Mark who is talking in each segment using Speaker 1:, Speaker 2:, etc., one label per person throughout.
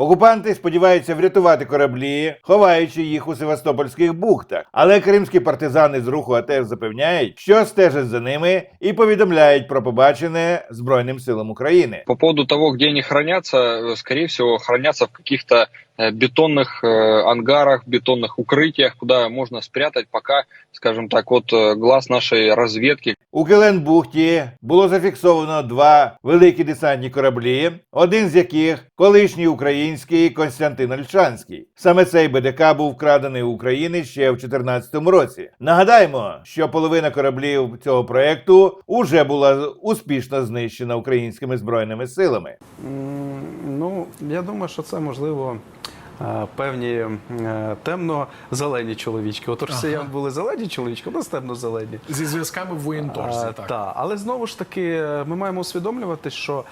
Speaker 1: Окупанти сподіваються врятувати кораблі, ховаючи їх у севастопольських бухтах. Але кримські партизани з руху АТЕС запевняють, що стежать за ними і повідомляють про побачене Збройним силам України.
Speaker 2: По поводу того, де вони храняться, скоріше всього, храняться в каких-то э, бетонных э, ангарах, бетонных укрытиях, куда можно спрятать, пока, скажем так, вот э, глаз нашей разведки,
Speaker 1: У Келенбухті було зафіксовано два великі десантні кораблі, один з яких колишній український Константин Ольшанський. Саме цей БДК був вкрадений у України ще в 2014 році. Нагадаємо, що половина кораблів цього проекту уже була успішно знищена українськими збройними силами.
Speaker 3: М, Ну, я думаю, що це можливо. е, Певні е, темно-зелені чоловічки. От росіян росіян були зелені чоловічки, у нас темно-зелені.
Speaker 4: Зі зв'язками в воєнторзі,
Speaker 3: так.
Speaker 4: так.
Speaker 3: та. Але знову ж таки, е, ми маємо усвідомлювати, що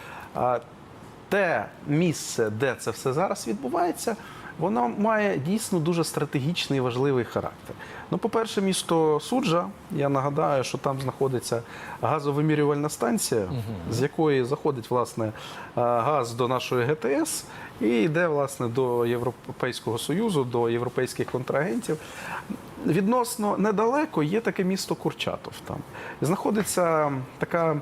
Speaker 3: те місце, де це все зараз відбувається, воно має дійсно дуже стратегічний і важливий характер. Ну, по-перше, місто Суджа. Я нагадаю, що там знаходиться газовимірювальна станція, з якої заходить власне газ до нашої ГТС і йде власне до Європейського Союзу, до європейських контрагентів. Відносно недалеко є таке місто Курчатов. Там знаходиться така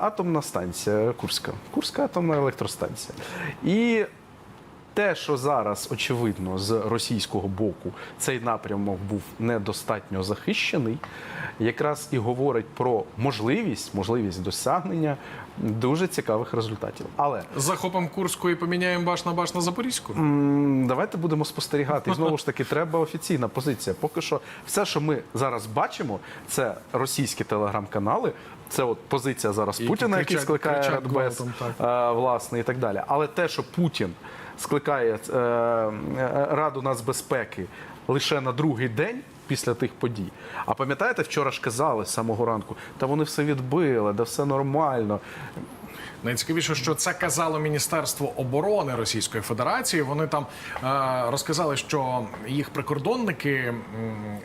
Speaker 3: атомна станція Курська, Курська атомна електростанція. І те, що зараз очевидно з російського боку цей напрямок був недостатньо захищений, якраз і говорить про можливість, можливість досягнення дуже цікавих результатів. Але
Speaker 4: Захопимо Курську і поміняємо баш на баш на Запорізьку.
Speaker 3: Давайте будемо спостерігати. І знову ж таки, треба офіційна позиція. Поки що, все, що ми зараз бачимо, це російські телеграм-канали. Це от позиція зараз
Speaker 4: і
Speaker 3: Путіна, який скликає
Speaker 4: кричать
Speaker 3: Радбез,
Speaker 4: гвалтом,
Speaker 3: е, власне, і так далі. Але те, що Путін скликає е, е, Раду нацбезпеки лише на другий день. Після тих подій. А пам'ятаєте, вчора ж казали з самого ранку, та вони все відбили, да все нормально.
Speaker 4: Найцікавіше, що це казало Міністерство оборони Російської Федерації. Вони там е, розказали, що їх прикордонники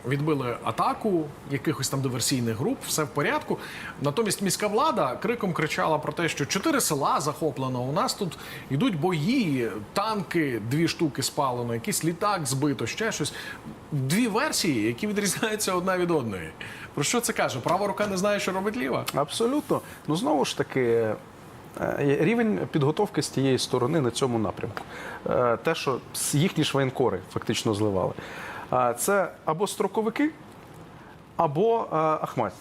Speaker 4: відбили атаку якихось там диверсійних груп, все в порядку. Натомість міська влада криком кричала про те, що чотири села захоплено. У нас тут йдуть бої, танки, дві штуки спалено, якийсь літак збито, ще щось. Дві версії, які відрізняються одна від одної. Про що це каже? Права рука не знає, що робить ліва.
Speaker 3: Абсолютно. Ну знову ж таки, рівень підготовки з тієї сторони на цьому напрямку. Е, Те, що їхні ж воєнкори фактично зливали, е, це або строковики, або е, Ахмат.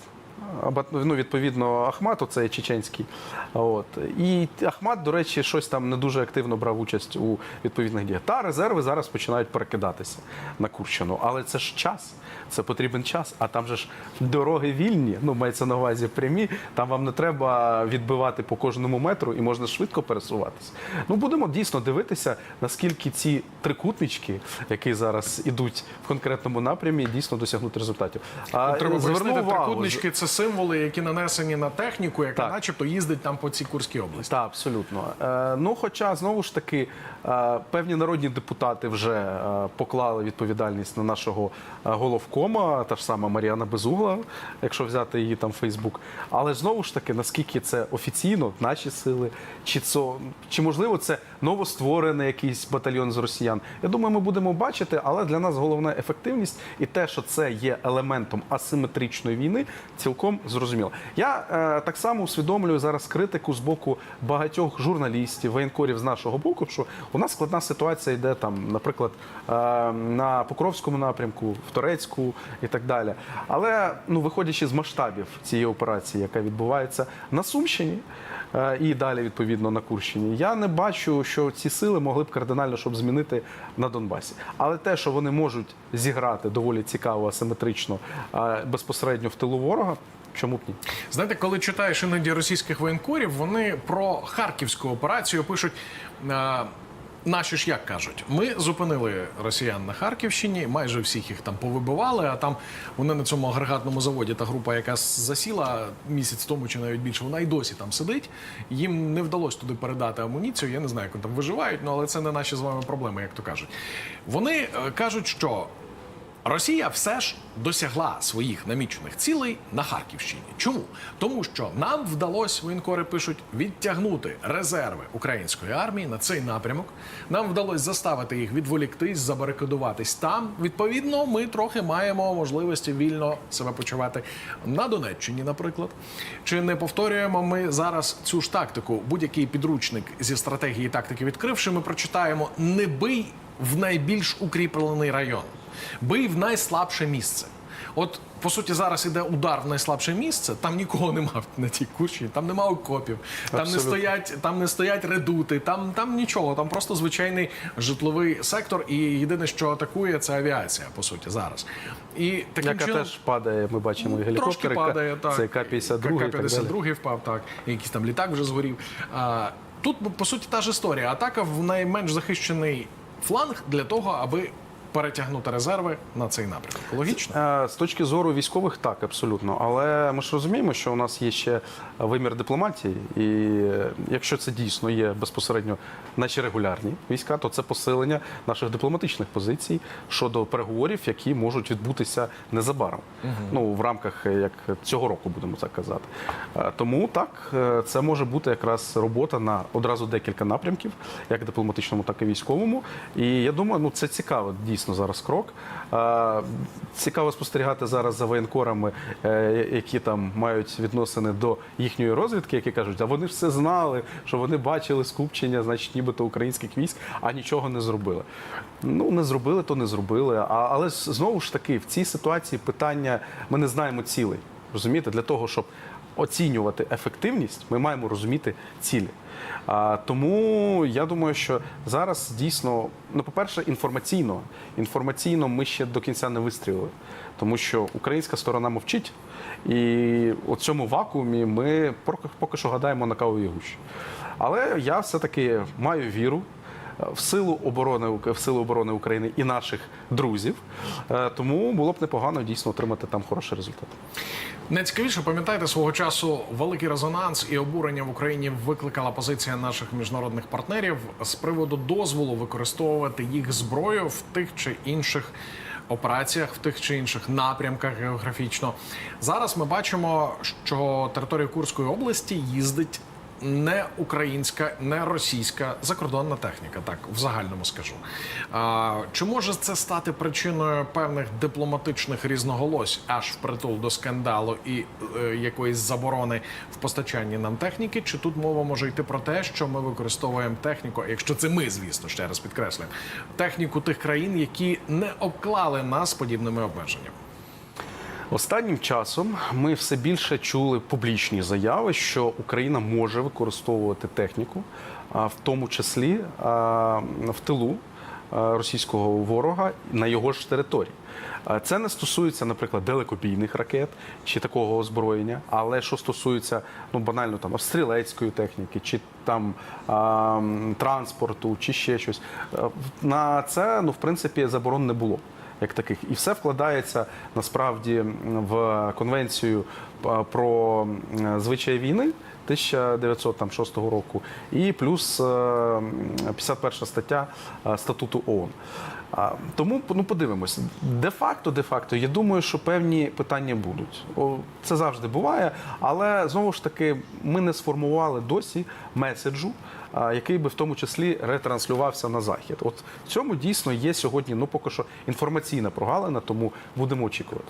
Speaker 3: Ну, відповідно, Ахмат, оцей чеченський. От. І Ахмат, до речі, щось там не дуже активно брав участь у відповідних діях. Та резерви зараз починають перекидатися на Курщину. Але це ж час, це потрібен час. А там же ж дороги вільні, ну мається на увазі прямі. Там вам не треба відбивати по кожному метру і можна швидко пересуватися. Ну будемо дійсно дивитися, наскільки ці трикутнички, які зараз ідуть в конкретному напрямі, дійсно досягнуть результатів. А
Speaker 4: Треба
Speaker 3: зверну
Speaker 4: пояснити,
Speaker 3: увагу,
Speaker 4: трикутнички це символи, які нанесені на техніку, яка
Speaker 3: Так.
Speaker 4: начебто їздить там по цій Курській області.
Speaker 3: Так, абсолютно. Е, ну, хоча знову ж таки е, певні народні депутати вже е, поклали відповідальність на нашого е, головкома, та ж сама Мар'яна Безугла, якщо взяти її там в Фейсбук. Але знову ж таки, наскільки це офіційно, наші сили, чи це чи можливо це новостворений якийсь батальйон з росіян? Я думаю, ми будемо бачити, але для нас головна ефективність і те, що це є елементом асиметричної війни, цілком зрозуміло. Я е, так само усвідомлюю зараз критику з боку багатьох журналістів, воєнкорів з нашого боку, що у нас складна ситуація йде там, наприклад, е, на Покровському напрямку, в Торецьку і так далі. Але ну, виходячи з масштабів цієї операції, яка відбувається на Сумщині. е, І далі, відповідно, на Курщині. Я не бачу, що ці сили могли б кардинально щоб змінити на Донбасі. Але те, що вони можуть зіграти доволі цікаво, асиметрично, е, безпосередньо в тилу ворога, чому б ні?
Speaker 4: Знаєте, коли читаєш іноді російських воєнкорів, вони про харківську операцію пишуть. е, Наші ж як кажуть, ми зупинили росіян на Харківщині, майже всіх їх там повибивали. А там вони на цьому агрегатному заводі, та група, яка засіла місяць тому чи навіть більше, вона й досі там сидить. Їм не вдалося туди передати амуніцію. Я не знаю, як вони там виживають, ну але це не наші з вами проблеми, як то кажуть. Вони е, кажуть, що Росія все ж досягла своїх намічених цілей на Харківщині. Чому? Тому що нам вдалося, воєнкори пишуть, відтягнути резерви української армії на цей напрямок. Нам вдалося заставити їх відволіктись, забарикадуватись там. Відповідно, ми трохи маємо можливості вільно себе почувати на Донеччині, наприклад. Чи не повторюємо ми зараз цю ж тактику? Будь-який підручник зі стратегії тактики відкривши, ми прочитаємо не бий в найбільш укріплений район, бий в найслабше місце. От по суті, зараз іде удар в найслабше місце. Там нікого нема на тій кучі, там нема окопів, там не стоять, там не стоять редути, там, там нічого. Там просто звичайний житловий сектор. І єдине, що атакує, це авіація, по суті, зараз. І таким
Speaker 3: Яка
Speaker 4: чином,
Speaker 3: теж падає, ми бачимо і
Speaker 4: Трошки падає, так.
Speaker 3: Це К-52 і так далі.
Speaker 4: К-52 впав, так. І Якийсь там літак вже згорів. А, тут, по суті, та ж історія. Атака в найменш захищений фланг для того, аби перетягнути резерви на цей напрямок. Логічно?
Speaker 3: Е, З точки зору військових, так, абсолютно. Але ми ж розуміємо, що у нас є ще вимір дипломатії, і е, якщо це дійсно є безпосередньо наші регулярні війська, то це посилення наших дипломатичних позицій щодо переговорів, які можуть відбутися незабаром. Ну в рамках е, як цього року, будемо так казати. Тому так, це може бути якраз робота на одразу декілька напрямків, як дипломатичному, так і військовому. І я думаю, ну це цікаво дійсно зараз крок. Цікаво спостерігати зараз за воєнкорами, е, які там мають відносини до їхньої розвідки, які кажуть, а вони все знали, що вони бачили скупчення, значить, нібито українських військ, а нічого не зробили. Ну не зробили, то не зробили. Але знову ж таки, в цій ситуації питання ми не знаємо цілей. Розумієте, для того, щоб оцінювати ефективність, ми маємо розуміти цілі. А, тому я думаю, що зараз дійсно, ну, по-перше, інформаційно, інформаційно ми ще до кінця не вистрілили, тому що українська сторона мовчить, і у цьому вакуумі ми поки, що гадаємо на кавовій гущі. Але я все-таки маю віру в силу оборони в силу оборони України і наших друзів. Е, Тому було б непогано дійсно отримати там хороший результат.
Speaker 4: Найцікавіше, пам'ятаєте, свого часу великий резонанс і обурення в Україні викликала позиція наших міжнародних партнерів з приводу дозволу використовувати їх зброю в тих чи інших операціях, в тих чи інших напрямках географічно. Зараз ми бачимо, що територія Курської області їздить. Не українська, не російська закордонна техніка, так в загальному скажу. А, чи може це стати причиною певних дипломатичних різноголось аж впритул до скандалу і е, якоїсь заборони в постачанні нам техніки? Чи тут мова може йти про те, що ми використовуємо техніку, якщо це ми, звісно, ще раз підкреслюємо, техніку тих країн, які не обклали нас подібними обмеженнями?
Speaker 3: Останнім часом ми все більше чули публічні заяви, що Україна може використовувати техніку, в тому числі в тилу російського ворога на його ж території. Це не стосується, наприклад, далекобійних ракет чи такого озброєння, але що стосується ну банально там стрілецької техніки, чи там а, транспорту, чи ще щось, на це ну в принципі заборон не було як таких. І все вкладається насправді в конвенцію е, про звичай звичаї війни 1906 року, і плюс е, 51 стаття е, статуту ООН. Тому ну подивимось. Де-факто, де-факто, я думаю, що певні питання будуть. Це завжди буває, але знову ж таки ми не сформували досі меседжу, який би в тому числі ретранслювався на захід. От в цьому дійсно є сьогодні, ну поки що інформаційна прогалина, тому будемо очікувати.